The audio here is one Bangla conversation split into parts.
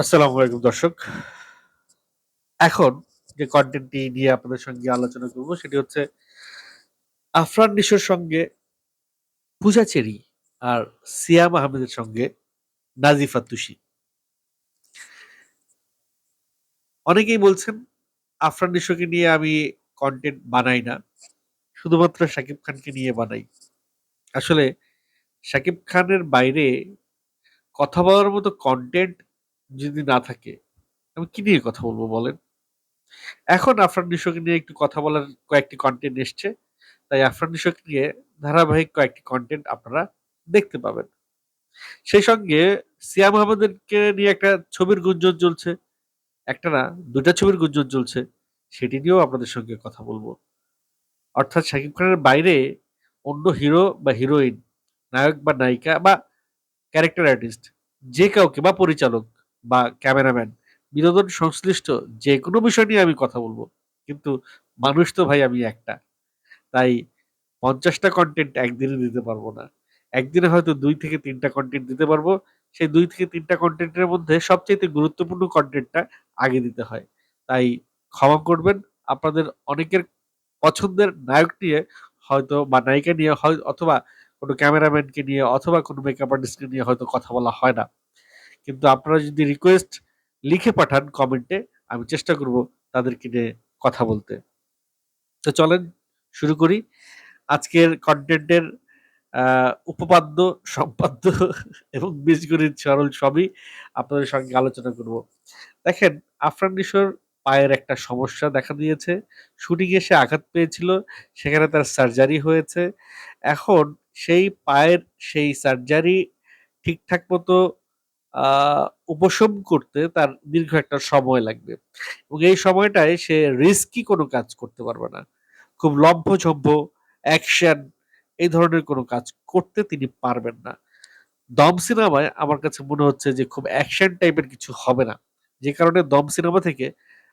আসসালামু আলাইকুম, দর্শক। এখন যে কন্টেন্টটি নিয়ে আপনাদের সঙ্গে আলোচনা করব, সেটি হচ্ছে আফরান নিশোর সঙ্গে পূজা চেরি আর সিয়াম আহমেদের সঙ্গে নাজিফা তুষি অনেকেই বলছেন, আফরান নিশোকে নিয়ে আমি কন্টেন্ট বানাই না, শুধুমাত্র শাকিব খানকে নিয়ে বানাই। আসলে শাকিব খানের বাইরে কথা বলার মতো কন্টেন্ট যদি না থাকে, আমি কি নিয়ে কথা বলব বলেন? এখন আফরান নিশোকে নিয়ে একটু কথা বলার কয়েকটি কন্টেন্ট এসছে। তাই আফরান নিশোকে নিয়ে ধারাবাহিক কয়েকটি কন্টেন্ট আপনারা দেখতে পাবেন। সেই সঙ্গে সিয়াম আহমেদকে নিয়ে একটা ছবির গুঞ্জন চলছে। একটা না দুটা ছবির গুঞ্জন চলছে। সেটি নিয়েও আপনাদের সঙ্গে কথা বলব। অর্থাৎ শাকিব খানের বাইরে অন্য হিরো বা হিরোইন, নায়ক বা নায়িকা বা ক্যারেক্টার আর্টিস্ট যে কাউকে বা পরিচালক বা ক্যামেরাম্যান, বিনোদন সংশ্লিষ্ট যে কোনো বিষয় নিয়ে আমি কথা বলব। কিন্তু মানুষ তো ভাই আমি একটা। তাই পঞ্চাশটা কন্টেন্ট একদিনে দিতে পারব না। একদিনে হয়তো দুই থেকে তিনটা কন্টেন্ট দিতে পারব। সেই দুই থেকে তিনটা কন্টেন্টের মধ্যে সবচেয়ে গুরুত্বপূর্ণ কন্টেন্টটা আগে দিতে হয়। তাই ক্ষমা করবেন, আপনাদের অনেকের পছন্দের নায়ক নিয়ে হয়তো বা নায়িকা নিয়ে হয় অথবা কোনো ক্যামেরাম্যানকে নিয়ে অথবা কোনো মেকআপ আর্টিস্টকে নিয়ে হয়তো কথা বলা হয় না। কিন্তু আপনারা যদি রিকোয়েস্ট লিখে পাঠান কমেন্টে আমি চেষ্টা করব তাদেরকে নিয়ে কথা বলতে। তো চলেন শুরু করি। আজকের কন্টেন্টের উপপাদ্য, সম্পাদ্য এবং বীজগণিত সরল সবই আপনাদের সঙ্গে আলোচনা করব। দেখেন, আফরান নিশোর পায়ের একটা সমস্যা দেখা দিয়েছে। শুটিং এসে আঘাত পেয়েছিল, সেখানে তার সার্জারি হয়েছে। এখন সেই পায়ের সেই সার্জারি ঠিকঠাক মতো উপশম করতে তার দীর্ঘ একটা সময় লাগবে। এবং এই সময়টায় সে রিস্কি কোনো কাজ করতে পারবে না। খুব লম্ফঝম্ভ অ্যাকশন এই ধরনের কোনো কাজ করতে তিনি পারবেন না। দম সিনেমায় আমার কাছে মনে হচ্ছে যে খুব অ্যাকশন টাইপের কিছু হবে না। যে কারণে দম সিনেমা থেকে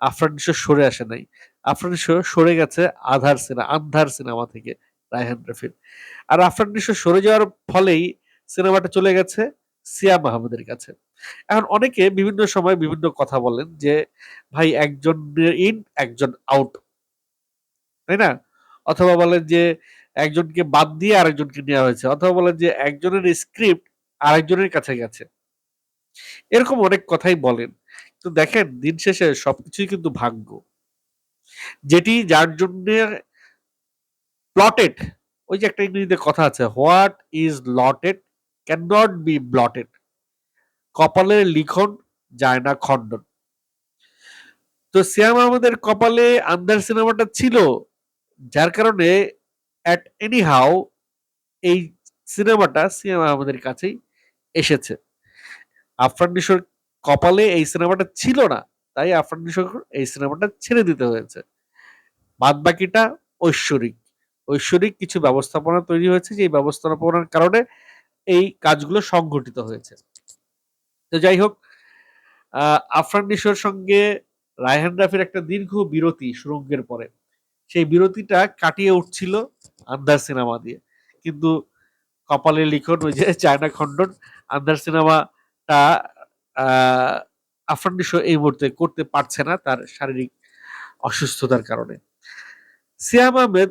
আফরান নিশো সরে আসে নাই। আফরানিশো সরে গেছে আধার সিনেমা আন্ধার সিনেমা থেকে রায়হান রফির। আর আফরানিশো সরে যাওয়ার ফলেই সিনেমাটা চলে গেছে। সিয়াম আহমেদের কাছে। এখন অনেকে বিভিন্ন সময় বিভিন্ন কথা বলেন যে, ভাই, একজন ইন, একজন আউট। তাই না? অথবা বলেন যে, একজনকে বাদ দিয়ে আরেকজনকে নেওয়া হয়েছে। অথবা বলেন যে, একজনের স্ক্রিপ্ট আরেকজনের কাছে গেছে। এরকম অনেক কথাই বলেন। তো দেখেন, দিন শেষে সবকিছুই কিন্তু ভাগ্য। যেটি যার জন্য প্লটেড ওই যে একটা ইংরেজিতে কথা আছে, what is lotted? Can not be blotted কপালের লিখন যায় না খণ্ডন। তো সিয়াম আহমেদের কপালে আন্দার সিনেমাটা ছিল, যার কারণে অ্যাট এনি হাউ এই সিনেমাটা সিয়াম আহমেদের কাছেই এসেছে। আফরান নিশোর কপালে এই সিনেমাটা ছিল না, তাই আফরান নিশোর এই সিনেমাটা ছেড়ে দিতে হয়েছে। বাদ বাকিটা ঐশ্বরিক। ঐশ্বরিক কিছু ব্যবস্থাপনা তৈরি হয়েছে যে ব্যবস্থাপনার কারণে এই কাজগুলো সংঘটিত হয়েছে। তো যাই হোক আফরান নিশোর সঙ্গে রায়হান রাফির একটা দীর্ঘ বিরতি সুরঙ্গের পরে। সেই বিরতিটা কাটিয়ে উঠছিল আন্দার সিনেমা দিয়ে। কিন্তু কপালে লিখন ওই যে চায়না খণ্ডন, আন্দার সিনেমাটা আফরান নিশো এই মুহূর্তে করতে পারছে না তার শারীরিক অসুস্থতার কারণে। সিয়াম আহমেদ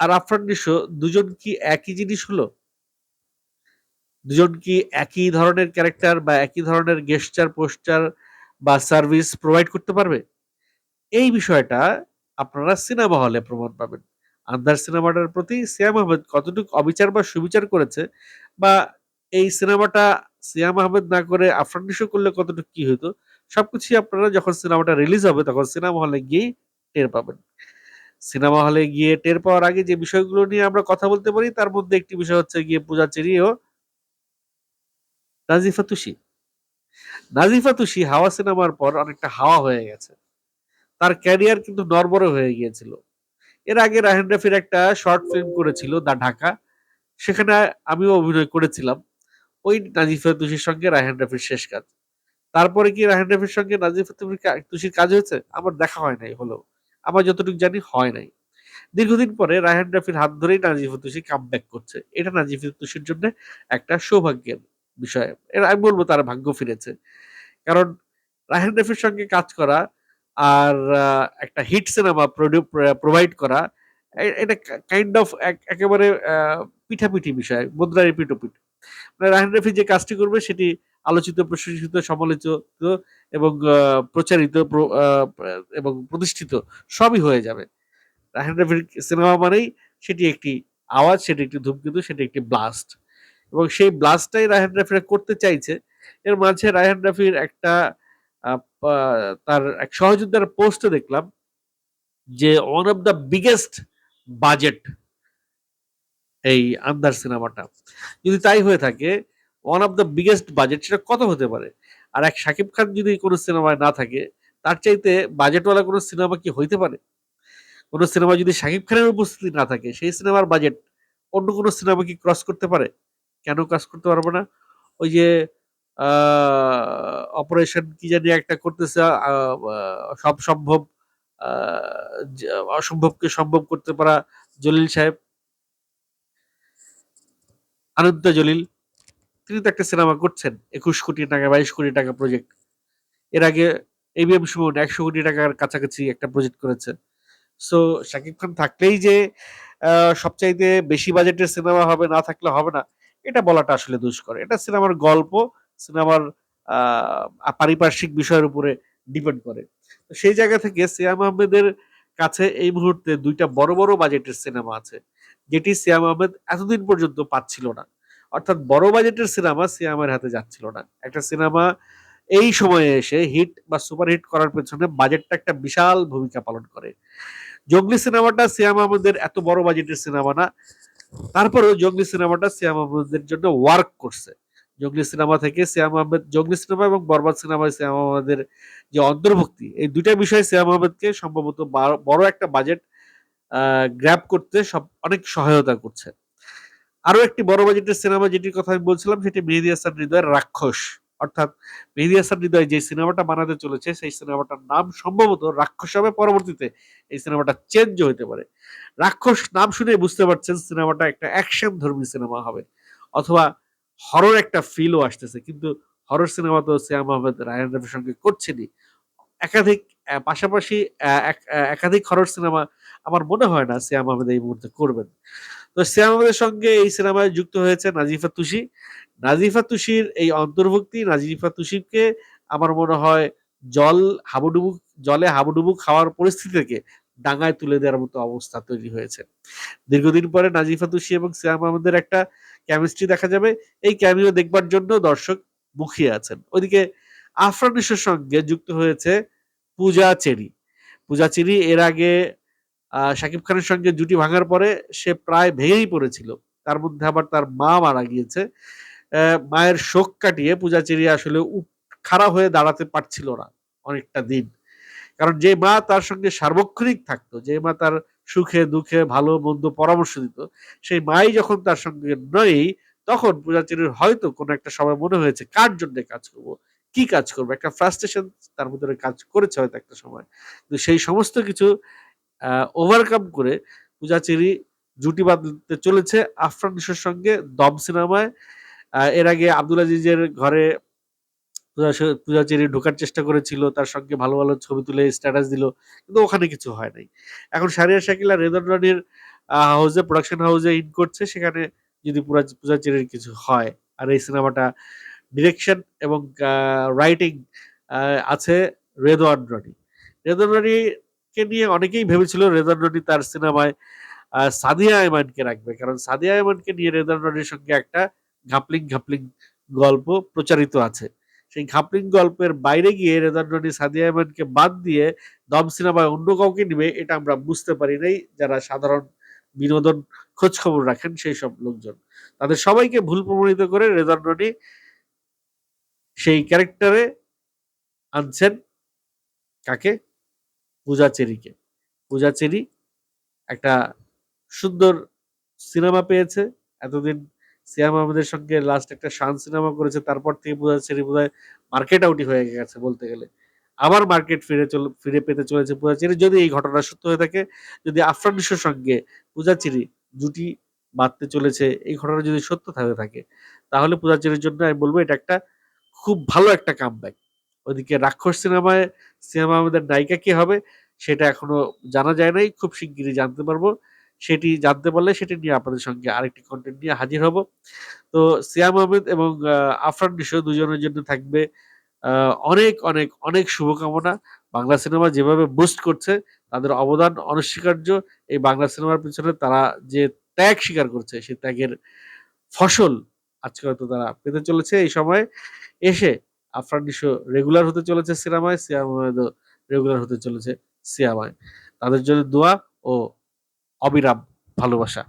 আর আফরান নিশো দুজন কি একই জিনিস হলো? দুজন কি একই ধরনের ক্যারেক্টার বা একই ধরনের গেস্টার পোস্টার বা সার্ভিস প্রোভাইড করতে পারবে? এই বিষয়টা আপনারা সিনেমা হলে প্রমাণ পাবেন। আন্দার সিনেমাটার প্রতি সিয়াম আহমেদ কতটুকু অবিচার বা সুবিচার করেছে বা এই সিনেমাটা সিয়াম আহমেদ না করে আফরান করলে কতটুকু কি হতো, সবকিছুই আপনারা যখন সিনেমাটা রিলিজ হবে তখন সিনেমা হলে গিয়েই টের পাবেন। সিনেমা হলে গিয়ে টের পাওয়ার আগে যে বিষয়গুলো নিয়ে আমরা কথা বলতে পারি, তার মধ্যে একটি বিষয় হচ্ছে গিয়ে পূজা চেরি ও নাজিফা তুষি নাজিফা তুষি হাওয়া সিনেমার পর অনেকটা হাওয়া হয়ে গেছে। তার ক্যারিয়ার কিন্তু নরবরে হয়ে গিয়েছিল। এর আগে রাহেন রাফির একটা শর্ট ফিল্ম করেছিল দা ঢাকা। সেখানে আমিও অভিনয় করেছিলাম। ওই নাজিফা তুষির সঙ্গে রাহেন রাফির শেষ কাজ। তারপরে কি রাহেন রাফির সঙ্গে নাজিফা তুষির কাজ হয়েছে? আমার দেখা হয় নাই হলো আমার যতটুকু জানি হয় নাই। দীর্ঘদিন পরে রায়হান রাফির হাত ধরেই নাজিফ তুষি কাম ব্যাক করছে। এটা নাজিফ তুষির জন্য একটা সৌভাগ্যের বিষয়। আমি বলব তার ভাগ্য ফিরেছে। কারণ রায়হান রাফির সঙ্গে কাজ করা আর একটা হিট সিনেমা প্রোভাইড করা এটা কাইন্ড অফ একেবারে পিঠাপিঠি বিষয় মুদ্রার পিঠোপিঠ। মানে রায়হান রাফি যে কাজটি করবে সেটি আলোচিত, প্রশংসিত, সমালোচিত এবং প্রচারিত, প্র- এবং প্রতিষ্ঠিত সবই হয়ে যাবে। রায়হান রাফির সিনেমা মানেই সেটি একটি আওয়াজ, সেটি একটি ধূমকেতু সেটি একটি ব্লাস্ট এবং সেই ব্লাস্টটাই রায়হান রাফিরা করতে চাইছে। এর মাঝে রায়হান রাফির একটা তার এক সহযোদ্ধার পোস্টে দেখলাম যে one of the biggest budget এই আন্দার সিনেমাটা। যদি তাই হয়ে থাকে one of the biggest budget সেটা কত হতে পারে? আর এক শাকিব খান যদি কোনো সিনেমায় না থাকে, তার চাইতে বাজেটওয়ালা কোনো সিনেমা কি হইতে পারে? কোনো সিনেমা যদি শাকিব খানের উপস্থিতি না থাকে, সেই সিনেমার বাজেট অন্য কোনো সিনেমা কি ক্রস করতে পারে? কেন কাজ করতে পারব না? ওই যে অপারেশন কি জানি একটা করতেছে সব সম্ভব অসম্ভবকে সম্ভব করতে পারা জলিল সাহেব। আনন্দ জলিল। তিনি তো একটা সিনেমা করছেন, একুশ কোটি টাকা, বাইশ কোটি টাকা প্রজেক্ট এর আগে এবিএম সুমন একশো কোটি টাকার কাছাকাছি একটা প্রজেক্ট করেছে। সো শাকিব খান থাকলেই যে সবচাইতে বেশি বাজেটের সিনেমা হবে, না থাকলে হবে না। এটা বলাটা আসলে দুষ্কর। এটা সিনেমার গল্প, সিনেমার পারিপার্শ্বিক বিষয়ের উপরে ডিপেন্ড করে। সেই জায়গা থেকে সিয়াম আহমেদের কাছে এই মুহূর্তে দুইটা বড় বড় বাজেটের সিনেমা আছে, যেটি সিয়াম আহমেদ এতদিন পর্যন্ত পাচ্ছিল না। অর্থাৎ বড় বাজেটের সিনেমা সিয়ামের হাতে যাচ্ছিল না। একটা সিনেমা এই সময়ে এসে হিট বা সুপার হিট করার পেছনে বাজেটটা একটা বিশাল ভূমিকা পালন করে। জঙ্গলি সিনেমাটা সিয়াম আহমেদের এত বড় বাজেটের সিনেমা না তারপরেও জঙ্গলি সিনেমাটা সিয়াম আহমেদের জন্য ওয়ার্ক করছে। জঙ্গলি সিনেমা থেকে সিয়াম আহমেদ, জঙ্গলি সিনেমা এবং বরবাদ সিনেমায় সিয়াম আহমেদের যে অন্তর্ভুক্তি, এই দুইটা বিষয়ে সিয়াম আহমেদকে সম্ভবত বড় একটা বাজেট গ্র্যাব করতে সব অনেক সহায়তা করছে। আরও একটি বড় বাজেটের সিনেমা যেটির কথা আমি বলছিলাম, সেটি মেহেদি হাসান হৃদয়ের রাক্ষস। অর্থাৎ মেহেদি হৃদয় যে সিনেমাটা বানাতে চলেছে, সেই সিনেমাটার নাম সম্ভবত রাক্ষস হবে। পরবর্তীতে এই সিনেমাটা চেঞ্জ হতে পারে। রাক্ষস নাম শুনে বুঝতে পারছেন সিনেমাটা একটা অ্যাকশন ধর্মী সিনেমা হবে। অথবা হরর একটা ফিলও আসতেছে। কিন্তু হরর সিনেমা তো শ্যাম আহমেদ রায়ন রবির সঙ্গে করছেনি একাধিক পাশাপাশি এক- একাধিক হরর সিনেমা আমার মনে হয় না শ্যাম আহমেদ এই মুহূর্তে করবেন। তো শ্যাম আহমেদের সঙ্গে এই সিনেমায় যুক্ত হয়েছে নাজিফা তুষি। নাজিফা তুষির এই অন্তর্ভুক্তি, নাজিফা তুষিকে আমার মনে হয় জল হাবুডুবু, জলে হাবুডুবু খাওয়ার পরিস্থিতি থেকে ডাঙায় তুলে দেওয়ার মতো অবস্থা তৈরি হয়েছে। দীর্ঘদিন পরে নাজিফা তুষি এবং শ্যাম আহমেদের একটা কেমিস্ট্রি দেখা যাবে। এই ক্যামিও দেখবার জন্য দর্শক মুখিয়ে আছেন। ওইদিকে আফরান নিশোর সঙ্গে যুক্ত হয়েছে পূজা চেরি। পূজা চেরি এর আগে শাকিব খানের সঙ্গে জুটি ভাঙার পরে সে প্রায় ভেঙেই পড়েছিল। তার মধ্যে আবার তার মা মারা গিয়েছে। মায়ের শোক কাটিয়ে পূজা চেরি আসলে খাড়া হয়ে দাঁড়াতে পারছিল না অনেকটা দিন। কারণ যে মা তার সঙ্গে সার্বক্ষণিক থাকতো, যে মা তার সুখে, দুঃখে, ভালো, মন্দ পরামর্শ দিত, সেই মাই যখন তার সঙ্গে নয় তখন পূজাচেরির হয়তো কোনো একটা সময় মনে হয়েছে, কার জন্য কাজ করব, কি কাজ করব? একটা ফ্রাস্ট্রেশন তার ভিতরে কাজ করেছে হয়তো একটা সময়। কিন্তু সেই সমস্ত কিছু ওভারকাম করে পূজা পূজাচেরি জুটি বাঁধতে চলেছে আফরান নিশোর সঙ্গে দম সিনেমায়। এর আগে আব্দুল আজিজের ঘরে পূজা- পূজাচেরি ঢোকার চেষ্টা করেছিল, তার সঙ্গে ভালো ভালো ছবি তুলে স্ট্যাটাস দিল, কিন্তু ওখানে কিছু হয় নাই। এখন সারিয়া শাকিলা রেদন রানির হাউসে প্রোডাকশন হাউসে ইন করছে, সেখানে যদি পূজা- পূজাচেরির কিছু হয়, আর এই সিনেমাটা ডিরেকশন এবং রাইটিং আছে রেদওয়ান রনি। রেদওয়ান রনিকে নিয়ে অনেকেই ভেবেছিল রেদওয়ান রনি তার সিনেমায় সাদিয়া আয়মানকে রাখবে। কারণ সাদিয়া আয়মানকে নিয়ে রেদওয়ান রনির সঙ্গে একটা ঘাপলিং ঘাপলিং গল্প প্রচারিত আছে। সেই ঘাপলিং গল্পের বাইরে গিয়ে রেদান রনি সাদিয়া আহমেদকে বাদ দিয়ে দম সিনেমায় অন্য কাউকে নিবে, এটা আমরা বুঝতে পারি নাই। যারা সাধারণ বিনোদন খোঁজ খবর রাখেন সেই সব লোকজন। তাদের সবাইকে ভুল প্রমাণিত করে রেদান রনি সেই ক্যারেক্টারে আনছেন কাকে? পূজা চেরিকে পূজা চেরি একটা সুন্দর সিনেমা পেয়েছে। এতদিন সিয়াম আহমেদের সঙ্গে লাস্ট একটা শান সিনেমা করেছে, তারপর থেকে যাচ্ছে বোধ হয় মার্কেট আউটই হয়ে গেছে বলতে গেলে। আবার মার্কেট ফিরে চল, ফিরে পেতে চলেছে পূজাচিরি। যদি এই ঘটনা সত্য হয়ে থাকে, যদি আফরান সঙ্গে পূজাচিরি জুটি বাঁধতে চলেছে, এই ঘটনা যদি সত্য হয়ে থাকে, তাহলে পূজাচিরির জন্য আমি বলব এটা একটা খুব ভালো একটা কামব্যাক ওদিকে রাক্ষস সিনেমায় সিয়াম আহমেদের নায়িকা কে হবে, সেটা এখনও জানা যায় নাই, খুব শিগগিরই জানতে পারব। সেটি জানতে পারলে সেটি নিয়ে আপনাদের সঙ্গে আরেকটি কন্টেন্ট নিয়ে হাজির হব। তো সিয়াম আহমেদ এবং আফরান নিশো দুজনের জন্য থাকবে অনেক অনেক অনেক শুভকামনা। বাংলা সিনেমা যেভাবে বুস্ট করছে, তাদের অবদান অনস্বীকার্য। এই বাংলা সিনেমার পিছনে তারা যে ত্যাগ স্বীকার করছে, সেই ত্যাগের ফসল আজকে হয়তো তারা পেতে চলেছে এই সময়। এসে আফরান নিশো রেগুলার হতে চলেছে সিনেমায় সিয়াম রেগুলার হতে চলেছে সিয়ামায়। তাদের জন্য দোয়া ও অবিরাম ভালোবাসা।